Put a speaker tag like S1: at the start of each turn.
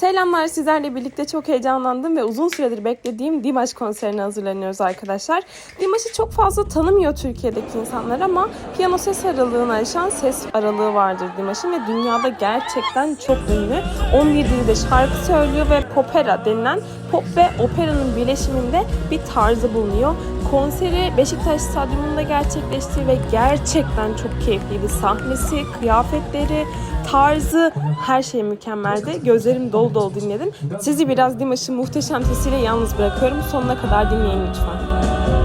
S1: Selamlar sizlerle birlikte çok heyecanlandım ve uzun süredir beklediğim Dimash konserine hazırlanıyoruz arkadaşlar. Dimash'ı çok fazla tanımıyor Türkiye'deki insanlar ama piyano ses aralığını aşan ses aralığı vardır Dimash'ın ve dünyada gerçekten çok ünlü. 11 dilde şarkı söylüyor ve popera denilen pop ve operanın birleşiminde bir tarzı bulunuyor. Konseri Beşiktaş Stadyumunda gerçekleşti ve gerçekten çok keyifliydi. Sahnesi, kıyafetleri, tarzı her şey mükemmeldi. Gözlerim dolu dolu dinledim. Sizi biraz Dimash'ın muhteşem sesiyle yalnız bırakıyorum. Sonuna kadar dinleyin lütfen.